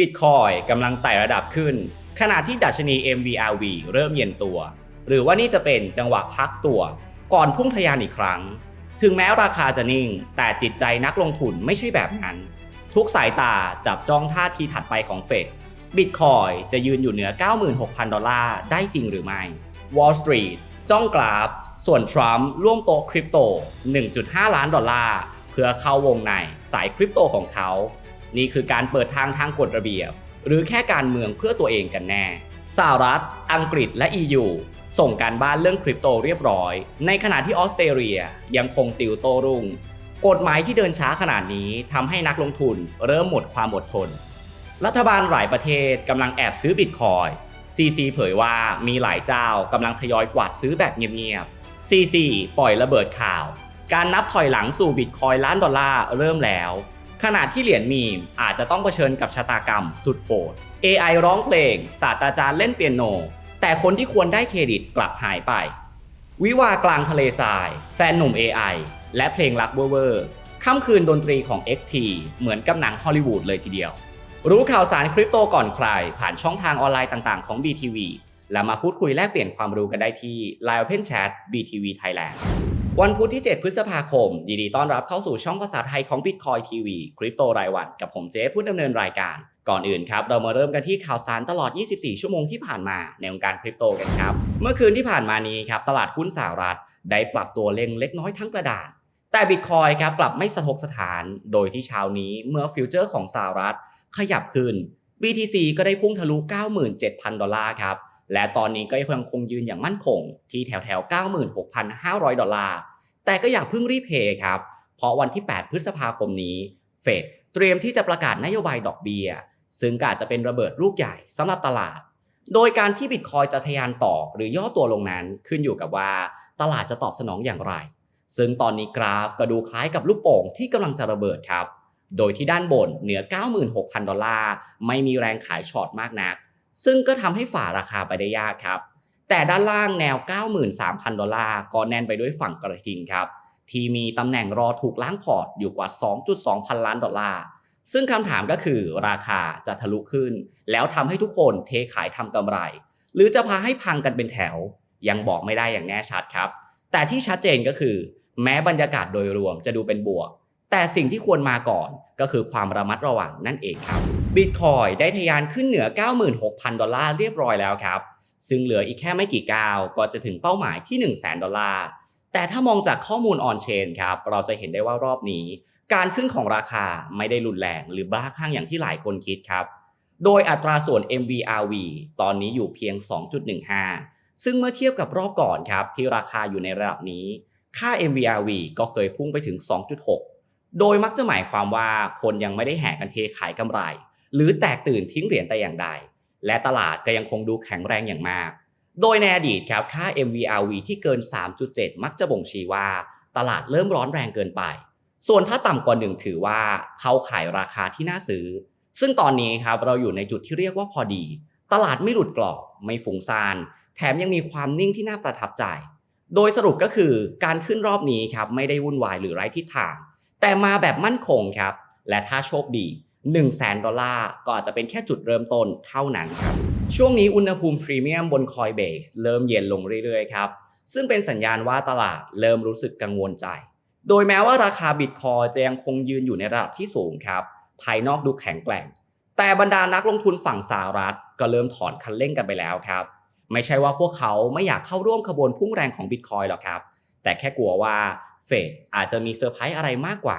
บิตคอยกำลังไต่ระดับขึ้น ขณะที่ดัชนี MVRV เริ่มเย็นตัว หรือว่านี่จะเป็นจังหวะพักตัว ก่อนพุ่งทะยานอีกครั้ง ถึงแม้ราคาจะนิ่ง แต่จิตใจนักลงทุนไม่ใช่แบบนั้น ทุกสายตาจับจ้องท่าทีถัดไปของเฟดบิตคอยจะยืนอยู่เหนือ 96,000 ดอลลาร์ได้จริงหรือไม่ Wall Street จ้องกราฟ ส่วนทรัมป์ร่วมโต๊ะคริปโต 1.5 ล้านดอลลาร์เพื่อเข้าวงในสายคริปโตของเขา นี่คือการเปิดทางทางกฎระเบียบ หรือแค่การเมืองเพื่อตัวเองกันแน่สหรัฐ อังกฤษและ EU ส่งการบ้านเรื่องคริปโตเรียบร้อย ในขณะที่ออสเตรเลียยังคงติวโตรุ่ง กฎหมายที่เดินช้าขนาดนี้ทำให้นักลงทุนเริ่มหมดความอดทน รัฐบาลหลายประเทศกำลังแอบซื้อบิตคอย CC เผยว่ามีหลายเจ้ากำลังทยอยกวาดซื้อแบบเงียบๆ CC ปล่อยระเบิดข่าว การนับถอยหลังสู่บิตคอยล้านดอลลาร์เริ่มแล้ว ขณะที่เหรียญมีมอาจจะต้องเผชิญกับชะตากรรมสุดโหด AI ร้องเพลง ศาสตราจารย์เล่นเปียโน แต่คนที่ควรได้เครดิตกลับหายไป วิวากลางทะเลทราย แฟนหนุ่ม AI และเพลงรักเวอร์ค่ำคืนดนตรีของ XT เหมือนกับหนังฮอลลีวูดเลยทีเดียว รู้ข่าวสารคริปโตก่อนใคร ผ่านช่องทางออนไลน์ต่างๆของ BTV และมาพูดคุยแลกเปลี่ยนความรู้กันได้ที่ Line Open Chat BTV Thailand วันพุธที่ 7 พฤษภาคม ยินดีต้อนรับเข้าสู่ช่องภาษาไทยของ Bitcoin TV คริปโตรายวัน กับผมเจฟผู้ดำเนินรายการ ก่อนอื่นครับ เรามาเริ่มกันที่ข่าวสารตลอด 24 ชั่วโมงที่ผ่านมาในวงการคริปโตกันครับ เมื่อคืนที่ผ่านมานี้ครับ ตลาดหุ้นสหรัฐ ได้ปรับตัวเล็งเล็กน้อยทั้งกระดาน แต่บิตคอยครับกลับไม่สะทกสถาน โดยที่เช้านี้เมื่อฟิวเจอร์ของสหรัฐ ขยับขึ้น BTC ก็ได้พุ่งทะลุ 97,000 ดอลลาร์ครับ และตอนนี้ก็ยังคงยืนอย่างมั่นคงที่แถวแถวๆ96,500 ดอลลาร์ แต่ก็อย่าเพิ่งรีบเทครับ เพราะวันที่ 8 พฤษภาคมนี้ เฟดเตรียมที่จะประกาศนโยบายดอกเบี้ย ซึ่งก็อาจจะเป็นระเบิดลูกใหญ่สำหรับตลาด โดยการที่บิตคอยจะทะยานต่อหรือย่อตัวลงนั้นขึ้นอยู่กับว่าตลาดจะตอบสนองอย่างไร ซึ่งตอนนี้กราฟก็ดูคล้ายกับลูกโป่งที่กำลังจะระเบิดครับ โดยที่ด้านบนเหนือ 96,000 ดอลลาร์ไม่มีแรงขายช็อตมากนัก ซึ่งก็ทำให้ฝ่าราคาไปได้ยากครับ แต่ด้านล่างแนว 93,000 ดอลลาร์ก็แน่นไปด้วยฝั่งกระทิงครับ ที่มีตำแหน่งรอถูกล้างพอร์ตอยู่กว่า 2.2 พันล้านดอลลาร์ ซึ่งคำถามก็คือราคาจะทะลุขึ้น แล้วทำให้ทุกคนเทขายทำกำไร หรือจะพาให้พังกันเป็นแถว ยังบอกไม่ได้อย่างแน่ชัดครับ แต่ที่ชัดเจนก็คือ แม้บรรยากาศโดยรวมจะดูเป็นบวก แต่สิ่งที่ควรมาก่อนก็คือความระมัดระวังนั่นเองครับ บิตคอยได้ทะยานขึ้นเหนือ 96,000 ดอลลาร์เรียบร้อยแล้วครับ ซึ่งเหลืออีกแค่ไม่กี่ก้าวก็จะถึงเป้าหมายที่ 1 0 0 0 0แดอลลาร์ แต่ถ้ามองจากข้อมูลออนเชนครับ เราจะเห็นได้ว่ารอบนี้ การขึ้นของราคาไม่ได้รุนแรงหรือบ้าคลั่งอย่างที่หลายคนคิดครับ โดยอัตราส่วน MVRV ตอนนี้อยู่เพียง 2.15 ซึ่งเมื่อเทียบกับรอบก่อนครับที่ราคาอยู่ในระดับนี้ ค่า MVRV ก็เคยพุ่งไปถึง 2.6 โดยมักจะหมายความว่าคนยังไม่ได้แห่กันเทขายกำไร หรือแตกตื่นทิ้งเหรียญแต่อย่างใด และตลาดก็ยังคงดูแข็งแรงอย่างมาก โดยในอดีตครับค่า MVRV ที่เกิน 3.7 มักจะบ่งชี้ว่า ตลาดเริ่มร้อนแรงเกินไป ส่วนถ้าต่ำกว่าหนึ่งถือว่าเข้าขายราคาที่น่าซื้อ ซึ่งตอนนี้ครับเราอยู่ในจุดที่เรียกว่าพอดี ตลาดไม่หลุดกรอบไม่ฟุ้งซ่านแถมยังมีความนิ่งที่น่าประทับใจ โดยสรุปก็คือการขึ้นรอบนี้ครับไม่ได้วุ่นวายหรือไร้ทิศทาง แต่มาแบบมั่นคงครับ และถ้าโชคดี 1 0 0 0 0แสนดอลลาร์ก็อาจจะเป็นแค่จุดเริ่มต้นเท่านั้นครับ ช่วงนี้อุณหภูมิพรีเมียมบน Coinbase เริ่มเย็นลงเรื่อยๆครับ ซึ่งเป็นสัญญาณว่าตลาดเริ่มรู้สึกกังวลใจ โดยแม้ว่าราคาบิตคอยจะยังคงยืนอยู่ในระดับที่สูงครับ ภายนอกดูแข็งแกร่ง แต่บรรดานักลงทุนฝั่งสหรัฐ ก็เริ่มถอนคันเร่งกันไปแล้วครับ ไม่ใช่ว่าพวกเขาไม่อยากเข้าร่วมขบวนพุ่งแรงของบิตคอยหรอกครับ แต่แค่กลัวว่าเฟดอาจจะมีเซอร์ไพรส์อะไรมากกว่า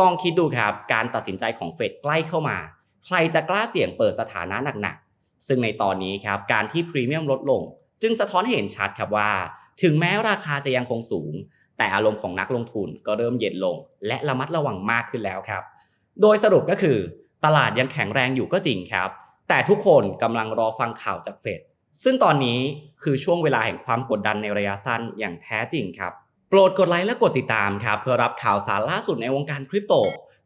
ลองคิดดูครับ การตัดสินใจของเฟดใกล้เข้ามา ใครจะกล้าเสี่ยงเปิดสถานะหนักๆ ซึ่งในตอนนี้ครับการที่พรีเมียมลดลง จึงสะท้อนให้เห็นชัดครับว่า ถึงแม้ราคาจะยังคงสูง แต่อารมณ์ของนักลงทุนก็เริ่มเย็นลง และระมัดระวังมากขึ้นแล้วครับ โดยสรุปก็คือ ตลาดยังแข็งแรงอยู่ก็จริงครับ แต่ทุกคนกำลังรอฟังข่าวจากเฟดซึ่งตอนนี้คือช่วงเวลาแห่งความกดดันในระยะสั้นอย่างแท้จริงครับ โปรดกดไลค์และกดติดตามครับเพื่อรับข่าวสารล่าสุดในวงการคริปโต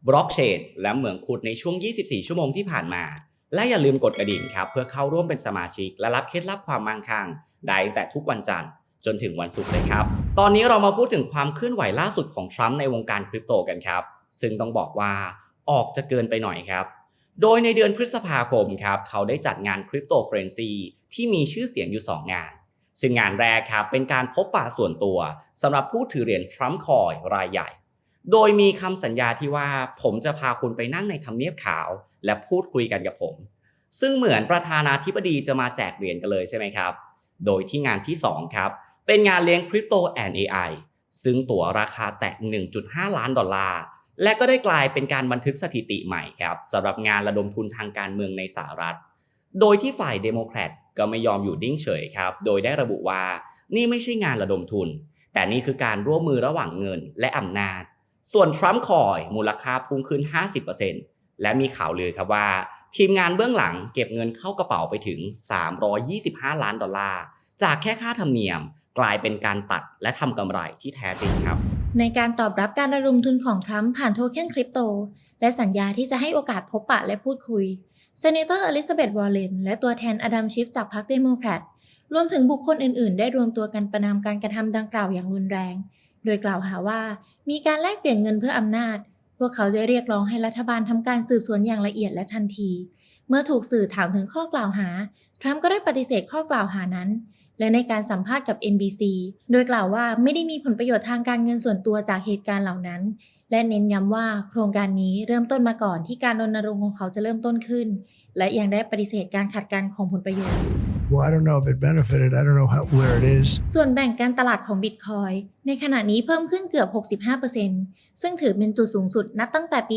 บล็อกเชนและเหมืองขุดในช่วง 24 ชั่วโมงที่ผ่านมา และอย่าลืมกดกระดิ่งครับเพื่อเข้าร่วมเป็นสมาชิก และรับเคล็ดลับความมั่งคั่งได้ตั้งแต่ทุกวันจันทร์จนถึงวันศุกร์เลยครับ ตอนนี้เรามาพูดถึงความเคลื่อนไหวล่าสุดของทรัมป์ในวงการคริปโตกันครับ ซึ่งต้องบอกว่าออกจะเกินไปหน่อยครับ โดยในเดือนพฤษภาคมครับเขาได้จัดงานคริปโตเคอเรนซีที่มีชื่อเสียงอยู่ 2 งาน ซึ่งงานแรกครับเป็นการพบปะส่วนตัวสำหรับผู้ถือเหรียญทรัมป์คอยรายใหญ่ โดยมีคำสัญญาที่ว่าผมจะพาคุณไปนั่งในทำเนียบขาว และพูดคุยกันกับผม ซึ่งเหมือนประธานาธิบดีจะมาแจกเหรียญกันเลยใช่ไหมครับ โดยที่งานที่ 2 ครับ เป็นงานเลี้ยงคริปโตแอนด์ AI ซึ่งตั๋วราคาแตะ 1.5 ล้านดอลลาร์ และก็ได้กลายเป็นการบันทึกสถิติใหม่ครับสำหรับงานระดมทุนทางการเมืองในสหรัฐ โดยที่ฝ่ายเดโมแครต ก็ไม่ยอมอยู่นิ่งเฉยครับ โดยได้ระบุว่า นี่ไม่ใช่งานระดมทุน แต่นี่คือการร่วมมือระหว่างเงินและอำนาจ ส่วนทรัมป์คอยมูลค่าพุ่งขึ้น 50%และมีข่าวลือครับว่า ทีมงานเบื้องหลังเก็บเงินเข้ากระเป๋าไปถึง 325 ล้านดอลลาร์ จากแค่ค่าธรรมเนียมกลายเป็นการตัดและทำกำไรที่แท้จริงครับ ในการตอบรับการระดมทุนของทรัมป์ผ่านโทเค็นคริปโต และสัญญาที่จะให้โอกาสพบปะและพูดคุย เซเนเตอร์อลิซาเบธวอร์เรนและตัวแทนอดัมชิฟจากพรรคเดโมแครตรวมถึงบุคคลอื่น ๆ ได้รวมตัวกันประนามการกระทำดังกล่าวอย่างรุนแรง โดยกล่าวหาว่ามีการแลกเปลี่ยนเงินเพื่ออำนาจ พวกเขาได้เรียกร้องให้รัฐบาลทำการสืบสวนอย่างละเอียดและทันที เมื่อถูกสื่อถามถึงข้อกล่าวหา ทรัมป์ก็ได้ปฏิเสธข้อกล่าวหานั้น และในการสัมภาษณ์กับ NBC โดยกล่าวว่าไม่ได้มีผลประโยชน์ทางการเงินส่วนตัวจากเหตุการณ์เหล่านั้น และเน้นย้ำว่าโครงการนี้เริ่มต้นมาก่อนที่การรณรงค์ของเขาจะเริ่มต้นขึ้น และยังได้ปฏิเสธการขัดกันของผลประโยชน์ Well, I don't know if it benefited. I don't know how, where it is. ส่วนแบ่งการตลาดของบิตคอยในขณะนี้เพิ่มขึ้นเกือบ 65%ซึ่งถือเป็นจุดสูงสุดนับตั้งแต่ปี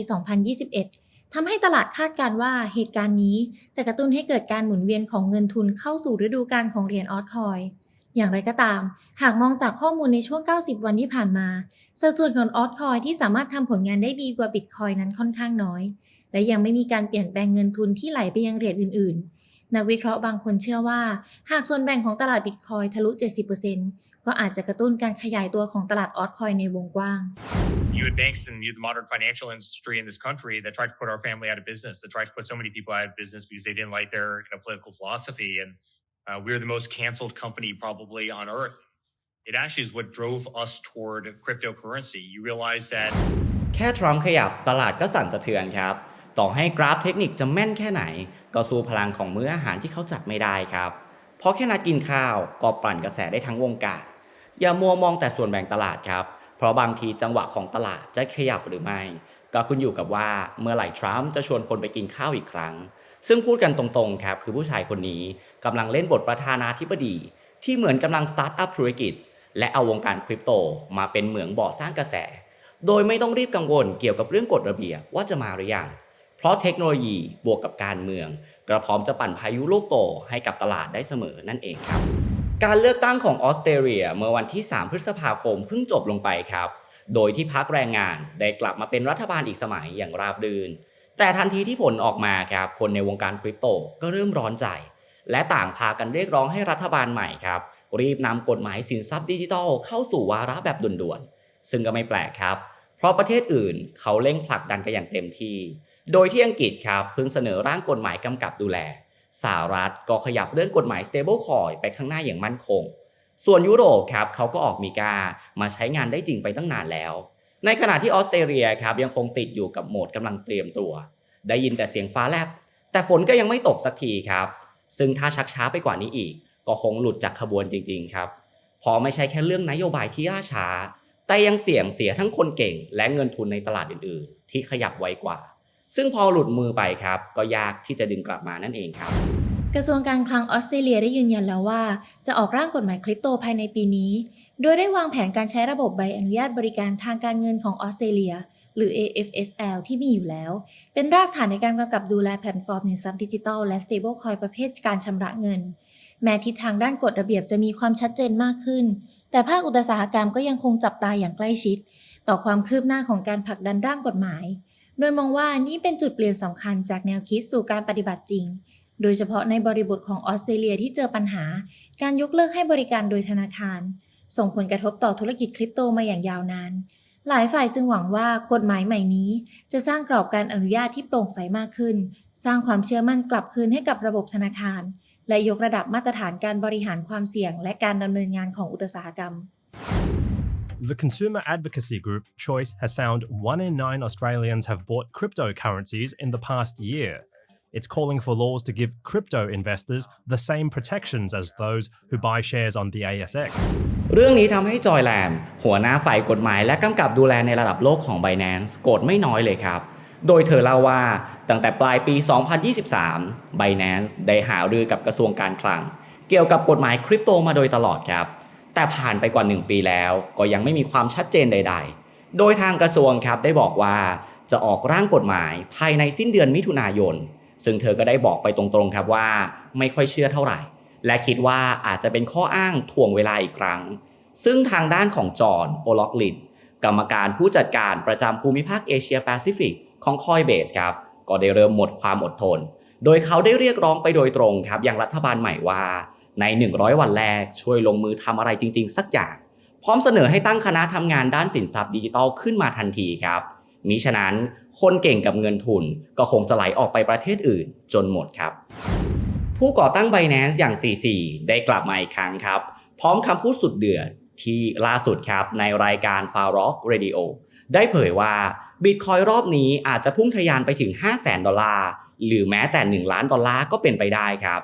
2021 ทำให้ตลาดคาดการณ์ว่าเหตุการณ์นี้จะกระตุ้นให้เกิดการหมุนเวียนของเงินทุนเข้าสู่ฤดูกาลของเหรียญออทคอย อย่างไรก็ตาม หากมองจากข้อมูลในช่วง 90 วันที่ผ่านมา สัดส่วนของออทคอยที่สามารถทำผลงานได้ดีกว่าบิตคอยนั้นค่อนข้างน้อย และยังไม่มีการเปลี่ยนแปลงเงินทุนที่ไหลไปยังเหรียญอื่น ๆ นักวิเคราะห์บางคนเชื่อว่า หากส่วนแบ่งของตลาดบิตคอยทะลุ 70%ก็อาจจะกระตุ้นการขยายตัวของตลาดออทคอยในวงกว้าง you had banks and you had the modern financial industry in this country that tried to put our family out of business, that tried to put so many people out of business because they didn't like their you know, political philosophy. And uh, we're the most canceled company probably on earth. It actually is what drove us toward cryptocurrency. You realize that แค่ทรัมป์ขยับตลาดก็สั่นสะเทือนครับ ต่อให้กราฟเทคนิคจะแม่นแค่ไหน ก็สู้พลังของมื้ออาหารที่เขาจัดไม่ได้ครับ เพราะแค่นัดกินข้าวก็ปั่นกระแสได้ทั้งวงการ อย่ามัวมองแต่ส่วนแบ่งตลาดครับ เพราะบางทีจังหวะของตลาดจะขยับหรือไม่ ก็ขึ้นอยู่กับว่าเมื่อไหร่ทรัมป์จะชวนคนไปกินข้าวอีกครั้ง ซึ่งพูดกันตรงๆครับคือผู้ชายคนนี้กำลังเล่นบทประธานาธิบดี ที่เหมือนกำลังสตาร์ทอัพธุรกิจ และเอาวงการคริปโตมาเป็นเหมืองบ่อสร้างกระแส โดยไม่ต้องรีบกังวลเกี่ยวกับเรื่องกฎระเบียบว่าจะมาหรือยังเพราะเทคโนโลยีบวกกับการเมือง กระพร้อมจะปั่นพายุลูกโตให้กับตลาดได้เสมอนั่นเองครับ การเลือกตั้งของออสเตรเลียเมื่อวันที่ 3 พฤษภาคมเพิ่งจบลงไปครับ โดยที่พักแรงงานได้กลับมาเป็นรัฐบาลอีกสมัยอย่างราบรื่น แต่ทันทีที่ผลออกมาครับคนในวงการคริปโตก็เริ่มร้อนใจ และต่างพากันเรียกร้องให้รัฐบาลใหม่ครับ รีบนำกฎหมายสินทรัพย์ดิจิทัลเข้าสู่วาระแบบด่วนๆ ซึ่งก็ไม่แปลกครับ เพราะประเทศอื่นเขาเร่งผลักดันกันอย่างเต็มที่ โดยที่อังกฤษครับเพิ่งเสนอร่างกฎหมายกำกับดูแลสหรัฐก็ขยับเรื่องกฎหมาย stablecoin ไปข้างหน้าอย่างมั่นคง ส่วนยุโรปครับเขาก็ออกมีกามาใช้งานได้จริงไปตั้งนานแล้ว ในขณะที่ออสเตรเลียครับยังคงติดอยู่กับโหมดกำลังเตรียมตัว ได้ยินแต่เสียงฟ้าแลบ แต่ฝนก็ยังไม่ตกสักทีครับ ซึ่งถ้าชักช้าไปกว่านี้อีก ก็คงหลุดจากขบวนจริง ๆ ครับเพราะไม่ใช่แค่เรื่องนโยบายที่ล่าช้า แต่ยังเสี่ยงเสียทั้งคนเก่ง และเงินทุนในตลาดอื่นๆ ที่ขยับไวกว่า ซึ่งพอหลุดมือไปครับ ก็ยากที่จะดึงกลับมานั่นเองครับ กระทรวงการคลังออสเตรเลียได้ยืนยันแล้วว่า จะออกร่างกฎหมายคริปโตภายในปีนี้ โดยได้วางแผนการใช้ระบบใบอนุญาตบริการทางการเงินของออสเตรเลีย หรือ AFSL ที่มีอยู่แล้ว เป็นรากฐานในการกำกับดูแลแพลตฟอร์มสินทรัพย์ดิจิทัลและ stablecoin ประเภทการชำระเงิน แม้ทิศทางด้านกฎระเบียบจะมีความชัดเจนมากขึ้น แต่ภาคอุตสาหกรรมก็ยังคงจับตาอย่างใกล้ชิด ต่อความคืบหน้าของการผลักดันร่างกฎหมาย โดยมองว่านี่เป็นจุดเปลี่ยนสำคัญจากแนวคิดสู่การปฏิบัติจริง โดยเฉพาะในบริบทของออสเตรเลียที่เจอปัญหา การยกเลิกให้บริการโดยธนาคาร ส่งผลกระทบต่อธุรกิจคริปโตมาอย่างยาวนาน หลายฝ่ายจึงหวังว่ากฎหมายใหม่นี้ จะสร้างกรอบการอนุญาตที่โปร่งใสมากขึ้น สร้างความเชื่อมั่นกลับคืนให้กับระบบธนาคาร และยกระดับมาตรฐานการบริหารความเสี่ยง และการดำเนินงานของอุตสาหกรรม The consumer advocacy group Choice has found one in nine Australians have bought cryptocurrencies in the past year. It's calling for laws to give crypto investors the same protections as those who buy shares on the ASX. เรื่องนี้ทำให้จอยแลมหัวหน้าฝ่ายกฎหมายและกำกับดูแลในระดับโลกของ Binance โกรธไม่น้อยเลยครับ โดยเธอเล่าว่าตั้งแต่ปลายปี 2023 Binance ได้หารือกับกระทรวงการคลัง เกี่ยวกับกฎหมายคริปโตมาโดยตลอดครับ แต่ผ่านไปกว่า 1 ปีแล้ว ก็ยังไม่มีความชัดเจนใด ๆโดยทางกระทรวงครับได้บอกว่าจะออกร่างกฎหมายภายในสิ้นเดือนมิถุนายน ซึ่งเธอก็ได้บอกไปตรงๆครับว่าไม่ค่อยเชื่อเท่าไหร่ และคิดว่าอาจจะเป็นข้ออ้างถ่วงเวลาอีกครั้ง ซึ่งทางด้านของจอห์นโอล็อกลินกรรมการผู้จัดการประจำภูมิภาคเอเชียแปซิฟิกของ Coinbase ครับก็ได้เริ่มหมดความอดทน โดยเขาได้เรียกร้องไปโดยตรงครับย่างรัฐบาลใหม่ว่า ใน 100 วันแรกช่วยลงมือทำอะไรจริง ๆ สักอย่าง พร้อมเสนอให้ตั้งคณะทำงานด้านสินทรัพย์ดิจิทัลขึ้นมาทันทีครับ มิฉะนั้นคนเก่งกับเงินทุนก็คงจะไหลออกไปประเทศอื่นจนหมดครับ ผู้ก่อตั้ง Binance อย่าง CC ได้กลับมาอีกครั้งครับ พร้อมคำพูดสุดเดือดที่ล่าสุดครับในรายการ f a r o k Radio ได้เผยว่า Bitcoin รอบนี้อาจจะพุ่งทะยานไปถึง 5 0 0แสนดอลลาร์ หรือแม้แต่ 1 ล้านดอลลาร์ก็เป็นไปได้ครับ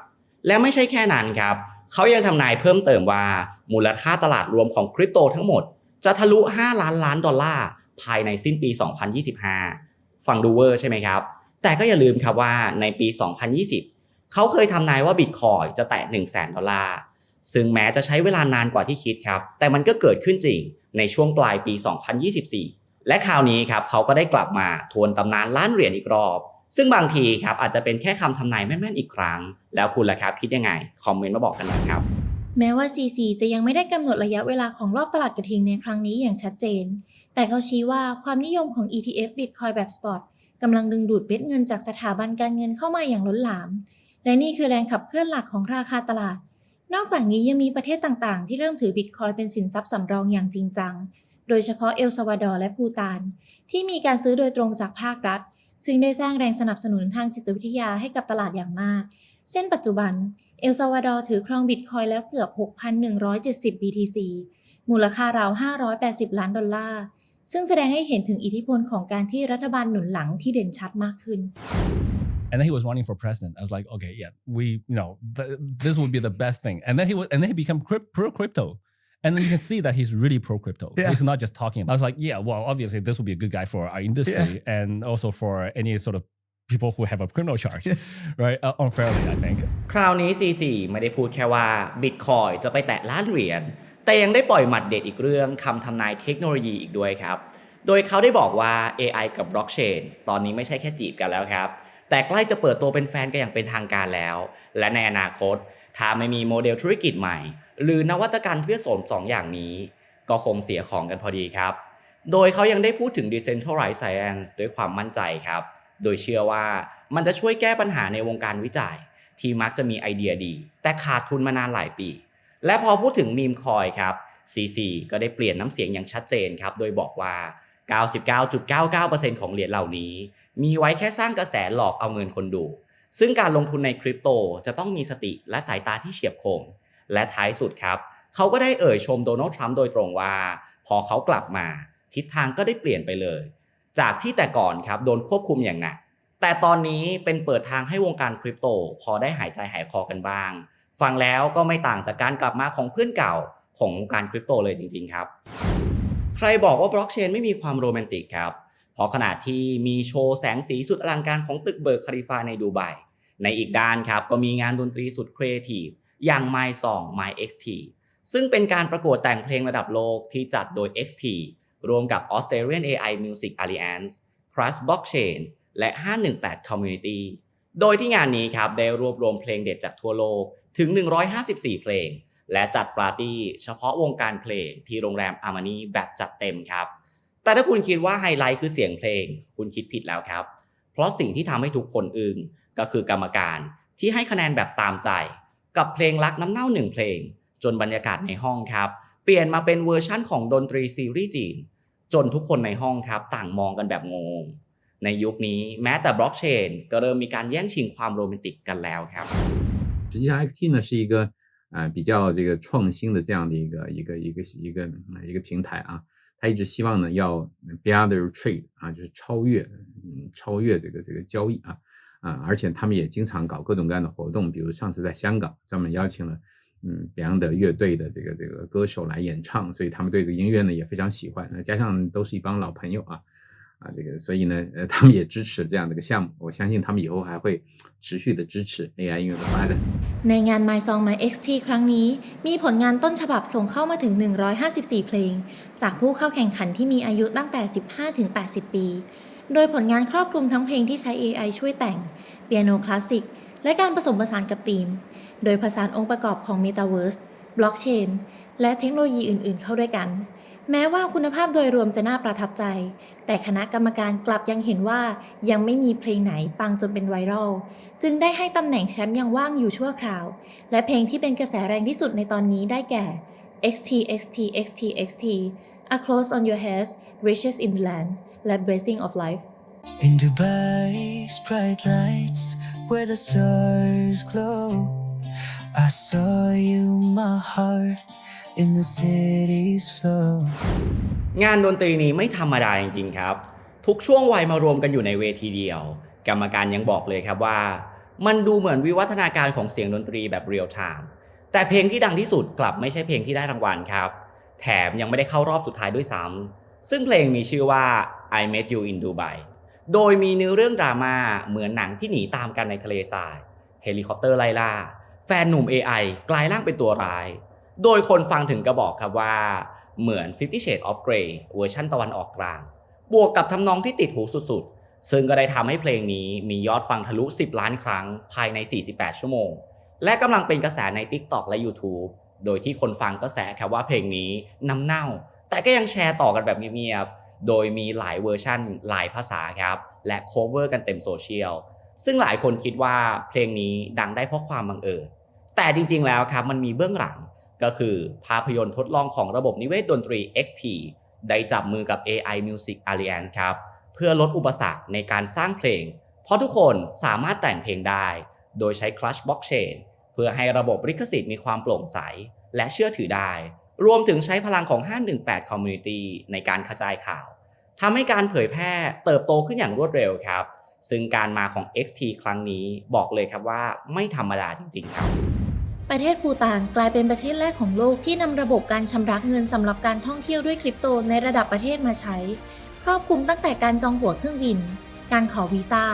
และไม่ใช่แค่นั้นครับ เขายังทำนายเพิ่มเติมว่ามูลค่าตลาดรวมของคริปโตทั้งหมด จะทะลุ 5 ล้านล้านดอลลาร์ ภายในสิ้นปี 2025 ฟังดูเวอร์ใช่ไหมครับ แต่ก็อย่าลืมครับว่าในปี 2020 เขาเคยทำนายว่าบิตคอยจะแตะ 1 0 0 0 0แสนดอลลาร์ ซึ่งแม้จะใช้เวลานานกว่าที่คิดครับ แต่มันก็เกิดขึ้นจริงในช่วงปลายปี 2024 และคราวนี้ครับเขาก็ได้กลับมาทวนตำนานล้านเหรียญอีกรอบ ซึ่งบางทีครับอาจจะเป็นแค่คำทำนายแม่นๆอีกครั้ง แล้วคุณล่ะครับคิดยังไง คอมเมนต์มาบอกกันหน่อยครับแม้ว่า CC จะยังไม่ได้กำหนดระยะเวลาของรอบตลาดกระทิงในครั้งนี้อย่างชัดเจน แต่เขาชี้ว่าความนิยมของ ETF Bitcoin แบบ Spot กำลังดึงดูดเม็ดเงินจากสถาบันการเงินเข้ามาอย่างล้นหลาม และนี่คือแรงขับเคลื่อนหลักของราคาตลาด นอกจากนี้ยังมีประเทศต่างๆ ที่เริ่มถือ Bitcoin เป็นสินทรัพย์สำรองอย่างจริงจัง โดยเฉพาะเอลซาวาดอร์และภูตาน ที่มีการซื้อโดยตรงจากภาครัฐ ซึ่งได้สร้างแรงสนับสนุนทางจิตวิทยาให้กับตลาดอย่างมาก เช่นปัจจุบัน เอลซาวาดอร์ถือครองบิตคอยแล้วเกือบ 6,170 BTC มูลค่าราว 580 ล้านดอลลาร์ ซึ่งแสดงให้เห็นถึงอิทธิพลของการที่รัฐบาลหนุนหลังที่เด่นชัดมากขึ้น and then he was running for president. I was like, okay, yeah, we, you know, th- this would be the best thing. And then he was, and then he became cryp- pro crypto. And then you can see that he's really pro crypto. Yeah. He's not just talking. I was like, yeah, well, obviously this would be a good guy for our industry and also for any sort of people who have a criminal charge, right? Uh, unfairly, I think. คราวนี้ CC ไม่ได้พูดแค่ว่า Bitcoin จะไปแตะล้านเหรียญ แต่ยังได้ปล่อยหมัดเด็ดอีกเรื่องคำทำนายเทคโนโลยีอีกด้วยครับ โดยเขาได้บอกว่า AI กับบล็อกเชนตอนนี้ไม่ใช่แค่จีบกันแล้วครับ แต่ใกล้จะเปิดตัวเป็นแฟนกันอย่างเป็นทางการแล้ว และในอนาคต ถ้าไม่มีโมเดลธุรกิจใหม่ หรือนวัตกรรมเพื่อสมสองอย่างนี้ ก็คงเสียของกันพอดีครับ โดยเขายังได้พูดถึง decentralized science ด้วยความมั่นใจครับ โดยเชื่อว่ามันจะช่วยแก้ปัญหาในวงการวิจัย ที่มักจะมีไอเดียดี แต่ขาดทุนมานานหลายปี และพอพูดถึงมีมคอยครับ CC ก็ได้เปลี่ยนน้ำเสียงอย่างชัดเจนครับ โดยบอกว่า 99.99%ของเหรียญเหล่านี้ มีไว้แค่สร้างกระแสหลอกเอาเงินคนดู ซึ่งการลงทุนในคริปโตจะต้องมีสติและสายตาที่เฉียบคม และท้ายสุดครับ เขาก็ได้เอ่ยชมโดนัลด์ทรัมป์โดยตรงว่า พอเขากลับมา ทิศทางก็ได้เปลี่ยนไปเลย จากที่แต่ก่อนครับโดนควบคุมอย่างหนักแต่ตอนนี้เป็นเปิดทางให้วงการคริปโต พอได้หายใจหายคอกันบ้าง ฟังแล้วก็ไม่ต่างจากการกลับมาของเพื่อนเก่าของวงการคริปโตเลยจริง ๆ ครับ ใครบอกว่าบล็อกเชนไม่มีความโรแมนติกครับ เพราะขณะที่มีโชว์แสงสีสุดอลังการของตึกเบิร์กคาลิฟาในดูไบในอีกด้านครับ ก็มีงานดนตรีสุดครีเอทีฟอย่าง My Song My XT ซึ่งเป็นการประกวดแต่งเพลงระดับโลกที่จัดโดย XT รวมกับ Australian AI Music Alliance Trust Blockchain และ 518 Community โดยที่งานนี้ครับได้รวบรวมเพลงเด็ดจากทั่วโลก ถึง 154 เพลง และจัดปาร์ตี้เฉพาะวงการเพลงที่โรงแรมอามานีแบบจัดเต็มครับ แต่ถ้าคุณคิดว่าไฮไลท์คือเสียงเพลง คุณคิดผิดแล้วครับ เพราะสิ่งที่ทำให้ทุกคนอึง้งก็คือกรรมการที่ให้คะแนนแบบตามใจ กับเพลงรักน้ำเน่าหนึ่งเพลง จนบรรยากาศในห้องครับ เปลี่ยนมาเป็นเวอร์ชั่นของดนตรีซีรีส์จีน จนทุกคนในห้องครับต่างมองกันแบบงงในยุคนี้แม้แต่บล็อกเชนก็เริ่มมีการแย่งชิงความโรแมนติกกันแล้วครับ 实际上，XT 呢是一个啊、呃比较这个创新的这样的一个一个一个一个一个平台啊。他一直希望呢要 beyond the trade 啊，就是超越，嗯，超越这个这个交易啊啊，而且他们也经常搞各种各样的活动，比如上次在香港专门邀请了嗯 Beyond 乐队的这个这个歌手来演唱，所以他们对这个音乐呢也非常喜欢，那加上都是一帮老朋友啊。啊，这个所以呢，呃，他们也支持这样的一个项目，我相信他们以后还会持续的支持 AI 音乐的发展。 ในงาน My Song My XT ครั้งนี้ มีผลงานต้นฉบับส่งเข้ามาถึง 154 เพลง จากผู้เข้าแข่งขันที่มีอายุตั้งแต่ 15 ถึง 80 ปี โดยผลงานครอบคลุมทั้งเพลงที่ใช้ AI ช่วยแต่ง เปียโนคลาสสิก และการผสมผสานกับธีม โดยผสานองค์ประกอบของ Metaverse Blockchain และเทคโนโลยีอื่น ๆ เข้าด้วยกัน แม้ว่าคุณภาพโดยรวมจะน่าประทับใจ แต่คณะกรรมการกลับยังเห็นว่ายังไม่มีเพลงไหนปังจนเป็นไวรัล จึงได้ให้ตำแหน่งแชมป์ยังว่างอยู่ชั่วคราว และเพลงที่เป็นกระแสแรงที่สุดในตอนนี้ได้แก่ XT XT XT XT A Close on Your Head Riches in the Land และ Blessing of Life In Dubai's bright lights, where the stars glow, I saw you, my heart, in the city's flow. งานดนตรีนี้ไม่ธรรมดาจริงๆครับ ทุกช่วงวัยมารวมกันอยู่ในเวทีเดียว กรรมการยังบอกเลยครับว่า มันดูเหมือนวิวัฒนาการของเสียงดนตรีแบบเรียลไทม์แต่เพลงที่ดังที่สุดกลับไม่ใช่เพลงที่ได้รางวัลครับ แถมยังไม่ได้เข้ารอบสุดท้ายด้วยซ้ำซึ่งเพลงมีชื่อว่า I Met You in Dubai โดยมีเนื้อเรื่องดราม่าเหมือนหนังที่หนีตามกันในทะเลทรายเฮลิคอปเตอร์ไล่ล่าแฟนหนุ่ม AI กลายร่างเป็นตัวร้าย โดยคนฟังถึงกระบอกครับว่าเหมือน Fifty Shades of Grey เวอร์ชั่นตะวันออกกลาง บวกกับทำนองที่ติดหูสุดๆ ซึ่งก็ได้ทำให้เพลงนี้มียอดฟังทะลุ 10 ล้านครั้งภายใน 48 ชั่วโมง และกำลังเป็นกระแสใน TikTok และ YouTube โดยที่คนฟังก็แสครับว่าเพลงนี้น้ำเน่า แต่ก็ยังแชร์ต่อกันแบบเงียบๆ โดยมีหลายเวอร์ชั่น หลายภาษาครับ และโคเวอร์กันเต็มโซเชียล ซึ่งหลายคนคิดว่าเพลงนี้ดังได้เพราะความบังเอิญ แต่จริงๆ แล้วครับมันมีเบื้องหลัง ก็คือภาพยนตร์ทดลองของระบบนิเวศดนตรี XT ได้จับมือกับ AI Music Alliance ครับ เพื่อลดอุปสรรคในการสร้างเพลง เพราะทุกคนสามารถแต่งเพลงได้ โดยใช้ Clutch Blockchain เพื่อให้ระบบลิขสิทธิ์มีความโปร่งใส และเชื่อถือได้ รวมถึงใช้พลังของ 518 Community ในการกระจายข่าวทำให้การเผยแพร่เติบโตขึ้นอย่างรวดเร็วครับ ซึ่งการมาของ XT ครั้งนี้บอกเลยครับว่าไม่ธรรมดาจริงๆครับ ประเทศภูตานกลายเป็นประเทศแรกของโลกที่นำระบบการชำระเงินสำหรับการท่องเที่ยวด้วยคริปโตในระดับประเทศมาใช้ ครอบคลุมตั้งแต่การจองตั๋วเครื่องบิน การขอวีซ่า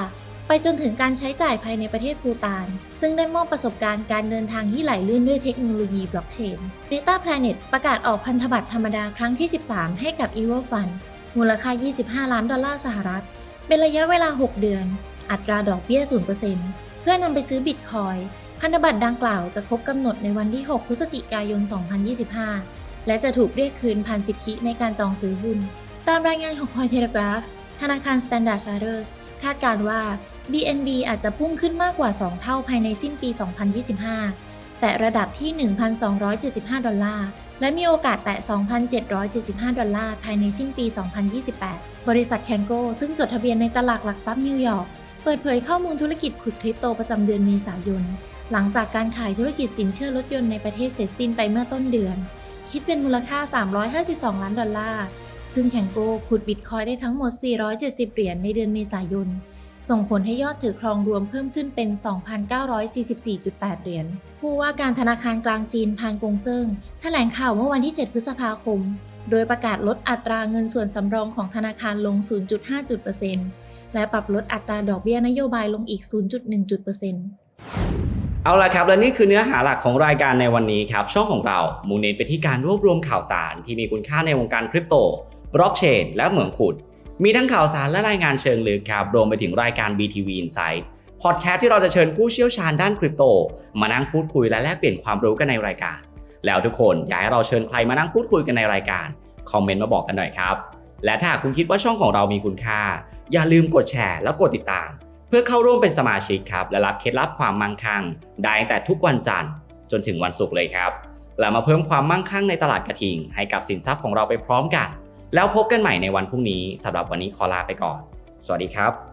ไปจนถึงการใช้จ่ายภายในประเทศภูตาน ซึ่งได้มอบประสบการณ์การเดินทางที่ไหลลื่นด้วยเทคโนโลยีบล็อกเชน Beta Planet ประกาศออกพันธบัตรธรรมดาครั้งที่ 13 ให้กับ e v o Fund มูลค่า 25 ล้านดอลลาร์สหรัฐ เป็นระยะเวลา 6 เดือน อัตราดอกเบี้ย 0%เพื่อนำไปซื้อบิตคอย พันธบัตรดังกล่าวจะครบกำหนดในวันที่ 6 พฤศจิกายน 2025 และจะถูกเรียกคืนผ่านสิทธิในการจองซื้อหุ้น ตามรายงานของ Cointelegraph ธนาคาร Standard Chartered คาดการณ์ว่า BNB อาจจะพุ่งขึ้นมากกว่า 2 เท่าภายในสิ้นปี 2025 แต่ระดับที่ 1,275 ดอลลาร์ และมีโอกาสแตะ 2,775 ดอลลาร์ภายในสิ้นปี 2028 บริษัทแคนโกซึ่งจดทะเบียนในตลาดหลักทรัพย์นิวยอร์ก เปิดเผยข้อมูลธุรกิจขุดคริปโตประจำเดือนเมษายน หลังจากการขายธุรกิจสินเชื่อรถยนต์ในประเทศเสร็จสิ้นไปเมื่อต้นเดือน คิดเป็นมูลค่า 352 ล้านดอลลาร์ ซึ่งแคนโกขุดบิตคอยได้ทั้งหมด 470 เหรียญในเดือนเมษายน ส่งผลให้ยอดถือครองรวมเพิ่มขึ้นเป็น 2,944.8 เหรียญ ผู้ว่าการธนาคารกลางจีนพานกงเซิงแถลงข่าวเมื่อวันที่ 7 พฤษภาคม โดยประกาศลดอัตราเงินส่วนสำรองของธนาคารลง 0.5%และปรับลดอัตราดอกเบี้ยนโยบายลงอีก 0.1%เอ เอาละครับ และนี่คือเนื้อหาหลักของรายการในวันนี้ครับ ช่องของเรามุ่งเน้นไปที่การรวบรวมข่าวสารที่มีคุณค่าในวงการคริปโต บล็อกเชน และเหมืองขุด มีทั้งข่าวสารและรายงานเชิงลึกครับ รวมไปถึงรายการ BTV Insight พอดแคสต์ที่เราจะเชิญผู้เชี่ยวชาญด้านคริปโต มานั่งพูดคุยและแลกเปลี่ยนความรู้กันในรายการ แล้วทุกคนอยากให้เราเชิญใครมานั่งพูดคุยกันในรายการ คอมเมนต์มาบอกกันหน่อยครับ และถ้าหากคุณคิดว่าช่องของเรามีคุณค่า อย่าลืมกดแชร์ แล้วกดติดตาม เพื่อเข้าร่วมเป็นสมาชิกครับและรับเคล็ดลับความมั่งคั่ง ได้แต่ทุกวันจันทร์จนถึงวันศุกร์เลยครับและมาเพิ่มความมั่งคั่งในตลาดกระทิง ให้กับสินทรัพย์ของเราไปพร้อมกัน แล้วพบกันใหม่ในวันพรุ่งนี้สำหรับวันนี้ขอลาไปก่อน สวัสดีครับ